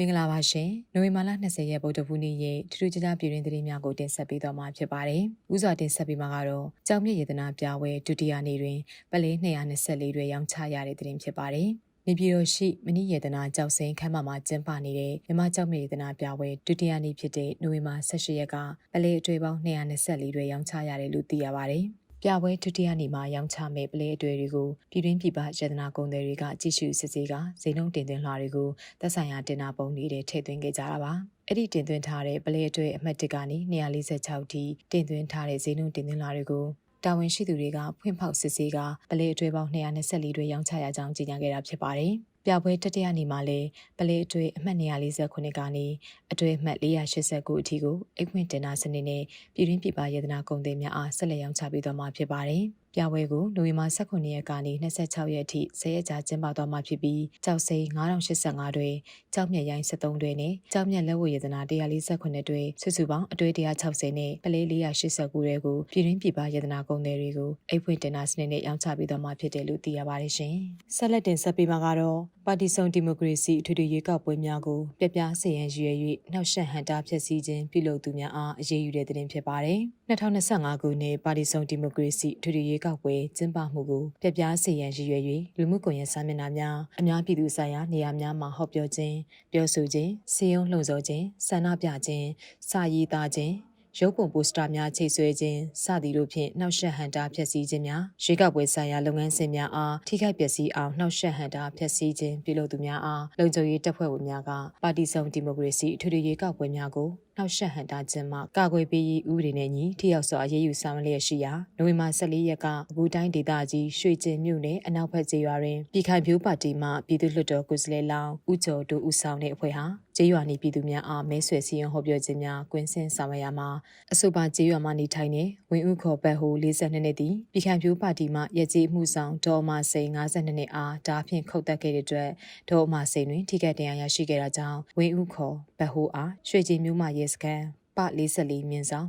မင်္ဂလာပါရှင်နိုဝင်ဘာလ20ရက်ဗုဒ္ဓဘူးနေ့ရဲ့ထူးထူးခြားခြားပြည်တွင်းသတင်းများကိုတင်ဆက်ပေးသွားမှာဖြစ်ပါတယ်။ဥစွာတင်ဆက်ပေးမှာကတော့ကြောင်မြင့်ရတနာပြပွဲဒုတိယနေ့တွင်ပလဲ224တွေရောင်းချရတဲ့သတင်းဖြစ်ပါတယ်။နေပြည်တော်ရှိမဏိယေတနာကြောက်စင်ခမ်းမမှာကျင်းပနေတဲ့မြမကြောက်မြေယေတနာပြပွဲဒုတိယနေ့ဖြစ်တဲ့နိုဝင်ဘာ18ရက်ကပလဲအတွေ့ပေါင်း224တွေရောင်းချရတယ်လို့သိရပါတယ်။ ပြပွဲဒုတိယနေ့မှာရောင်းချမဲ့ပလဲအတွေ့တွေကိုပြည်တွင်းပြည်ပရတနာကုန်သည်တွေကကြည့်ရှုစစ်ဆေးကဈေးနှုန်းတင်သွင်းလာတွေကိုသက်ဆိုင်ရာတင်နာပုံတွေထည့်သွင်းခဲ့ကြတာပါအဲ့ဒီတင်သွင်းထားတဲ့ပလဲအတွေ့အမှတ်1ကနေ246ထိတင်သွင်းထားတဲ့ဈေးနှုန်းတင်သွင်းလာတွေကိုတာဝန်ရှိသူတွေကဖွင့်ဖောက်စစ်ဆေးကပလဲအတွေ့ပေါင်း224တွေရောင်းချရကြောင်းကြေညာခဲ့တာဖြစ်ပါတယ် ပြပွဲတတိယနေ့မှာလည်းပလဲအတွေ့အမှတ်249ကနေအတွေ့အမှတ်489အထိကိုအိတ်ဖွင့်တင်နာစနစ်နဲ့ပြည်တွင်းပြည်ပရတနာကုန်သည်များအားဆက်လက်ရောင်းချပေးသွားမှာဖြစ်ပါတယ်။ပြပွဲကိုနိုဝင်ဘာ18ရက်ကနေ26ရက်အထိ10ရက်ကြာကျင်းပသွားမှာဖြစ်ပြီးကြောက်စိမ်း9085တွင်ကြောက်မြက်ရိုင်း73တွင်နဲ့ကြောက်မြက်လက်ဝတ်ရတနာ148တွင်စုစုပေါင်းအတွေ့160နဲ့ပလေး489တွေကိုပြည်တွင်းပြည်ပရတနာကုန်သည်တွေကိုအိတ်ဖွင့်တင်နာစနစ်နဲ့ရောင်းချပေးသွားမှာဖြစ်တယ်လို့သိရပါတယ်ရှင်။ဆက်လက်တင်ဆက်ပေးမှာကတော့ ပါတီစုံဒီမိုကရေစီအထွေထွေရွေးကောက်ပွဲများကိုပြပြစေရန်ရည်ရွယ်၍နှောက်ယှက်ဟန်တာဖျက်ဆီးခြင်းပြုလုပ်သူများအားအရေးယူတဲ့တင်ဖြစ်ပါတယ်။2025ခုနှစ်ပါတီစုံဒီမိုကရေစီအထွေထွေရွေးကောက်ပွဲကျင်းပမှုကိုပြပြစေရန်ရည်ရွယ်၍လူမှုကွန်ရက်စာမျက်နှာများအများပြည်သူဆိုင်ရာနေရာများမှာဟောပြောခြင်းပြောဆိုခြင်းစီယုံလှုံ့ဆော်ခြင်းဆန္ဒပြခြင်းစာရေးသားခြင်း ရုပ်ပုံပိုစတာများချိတ်ဆွဲခြင်းစသည်တို့ဖြင့်နှောက်ယှက်ဟန်တာဖျက်ဆီးခြင်းများရွေးကောက်ပွဲဆိုင်ရာလုပ်ငန်းစဉ်များအားထိခိုက်ပျက်စီးအောင်နှောက်ယှက်ဟန်တာဖျက်ဆီးခြင်းပြုလုပ်သူများအားလုံခြုံရေးတပ်ဖွဲ့ဝင်များကပါတီစုံဒီမိုကရေစီအထွေထွေရွေးကောက်ပွဲများကို နှောက်ယှက်ဟန်တာခြင်းမှကာကွယ်ပေးရေးဥပဒေနဲ့ညီထိရောက်စွာအရေးယူဆောင်ရွက်လျက်ရှိရာနိုဝင်ဘာ14ရက်ကအကူတိုင်းဒေသကြီးရွှေကျင်မြို့နယ်အနောက်ဘက်ကျေးရွာတွင်ပြည်ခိုင်ဖြိုးပါတီမှပြည်သူ့လွှတ်တော်ကိုယ်စားလှယ်လောင်းဦးကျော်တို့ဦးဆောင်တဲ့အဖွဲ့ဟာကျေးရွာနေပြည်သူများအားမဲဆွယ်စည်းရုံးဟောပြောခြင်းများကွင်းဆင်းဆောင်ရွက်ရမှာအဆိုပါကျေးရွာမှနေထိုင်တဲ့ဝင်းဦးခေါ်ဘက်ဟို42နှစ်တည်ပြည်ခိုင်ဖြိုးပါတီမှရကြေးမှုဆောင်ဒေါ်မစိန်52နှစ်အားဒါဖြင့်ခုတ်တက်ခဲ့တဲ့အတွက်ဒေါ်မစိန်တွင်ထိခိုက်ဒဏ်ရာရရှိခဲ့တာကြောင့်ဝင်းဦးခေါ် ဘက်ဟိုအားရွှေကျင်မြို့မှရဲစခန်းပ44မြင်းဆောင်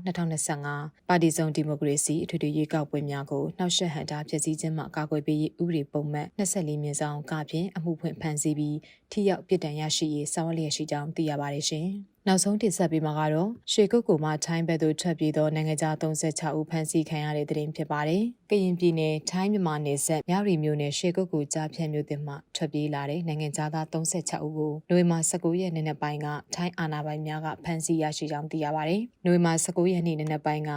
2025ပါတီစုံဒီမိုကရေစီအထွေထွေရွေးကောက်ပွဲများကိုနှောက်ယှက်ဟန်တာဖျက်ဆီးခြင်းမှကာကွယ်ပေးရေးဥပဒေပုံမှန်24မြင်းဆောင်ကဖြင့်အမှုဖွင့်ဖန်ဆီးပြီးထိရောက်ပြစ်ဒဏ်ရရှိရေးဆောင်ရွက်လျက်ရှိကြောင်းသိရပါတယ်ရှင်။ နောက်ဆုံးတင်ဆက်ပေးမှာကတော့ရှေကုတ်ကူမှထိုင်းဘက်သို့ထွက်ပြေးသောနိုင်ငံခြား36ဦးဖမ်းဆီးခံရတဲ့တဲ့တင်ဖြစ်ပါတယ်။ကရင်ပြည်နယ်ထိုင်းမြန်မာနယ်စပ်မြရီမြို့နယ်ရှေကုတ်ကူကြားဖြတ်မြို့တင်မှထွက်ပြေးလာတဲ့နိုင်ငံခြားသား36ဦးကိုနိုဝင်ဘာ19ရက်နေ့နက်ပိုင်းကထိုင်းအာဏာပိုင်များကဖမ်းဆီးရရှိကြောင်းသိရပါတယ်။နိုဝင်ဘာ19ရက်နေ့နက်ပိုင်းက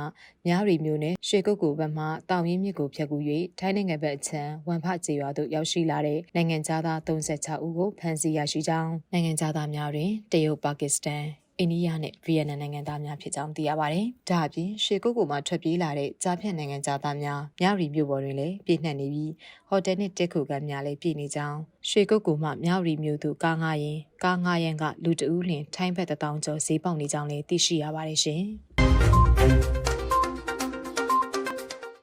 မြရီမြို့နယ်ရှေကုတ်ကူဘက်မှတောင်ရင်းမြစ်ကိုဖြတ်ကူ၍ထိုင်းနိုင်ငံဘက်အချမ်းဝမ်ဖကျေးရွာသို့ရောက်ရှိလာတဲ့နိုင်ငံခြားသား36ဦးကိုဖမ်းဆီးရရှိကြောင်းနိုင်ငံခြားသားများတွင်တရုတ်ပါကစ္စတန် အိန္ဒိယနဲ့ဗီယက်နမ်နိုင်ငံသားများဖြစ်ကြောင်းသိရပါတယ်။ဒါအပြင်ရှေကုတ်ကိုမှထွက်ပြေးလာတဲ့ကြားဖြတ်နိုင်ငံသားများမြရီမြို့ပေါ်တွင်လည်းပြည့်နှက်နေပြီးဟိုတယ်နှင့်တက်ခုကများလည်းပြည့်နေကြောင်းရှေကုတ်ကိုမှမြရီမြို့သို့ကားငှားရင်ကားငှားရန်ကလူတဦးလျင်ထိုင်းဘက်တထောင်ကျော်ဈေးပေါက်နေကြောင်းလည်းသိရှိရပါတယ်ရှင်။